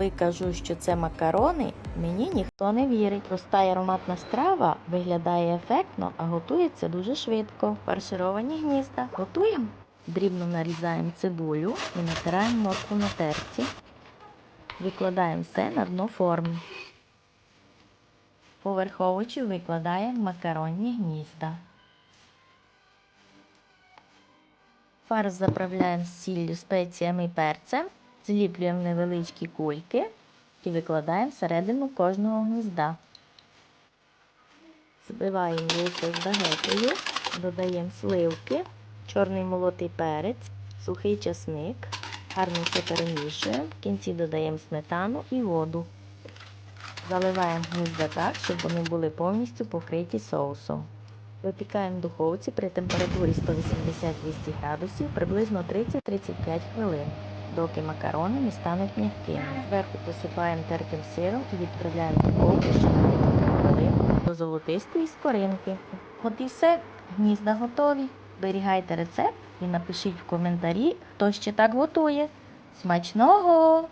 Коли кажу, що це макарони, мені ніхто не вірить. Проста й ароматна страва виглядає ефектно, а готується дуже швидко. Фаршировані гнізда. Готуємо. Дрібно нарізаємо цибулю і натираємо моркву на терці. Викладаємо все на дно форми. Поверх овочів викладаємо макаронні гнізда. Фарш заправляємо сіллю, спеціями і перцем, зліплюємо невеличкі кульки і викладаємо всередину кожного гнізда. Збиваємо яйцо з багетою, додаємо сливки, чорний молотий перець, сухий часник, гарно все перемішуємо, в кінці додаємо сметану і воду. Заливаємо гнізда так, щоб вони були повністю покриті соусом. Випікаємо в духовці при температурі 180-200 градусів приблизно 30-35 хвилин, доки макарони не стануть м'якими. Зверху посипаємо тертим сиром і відправляємо в духовку щоб хвилин до золотистої скоринки. От і все, гнізда готові. Зберігайте рецепт і напишіть в коментарі, хто ще так готує. Смачного!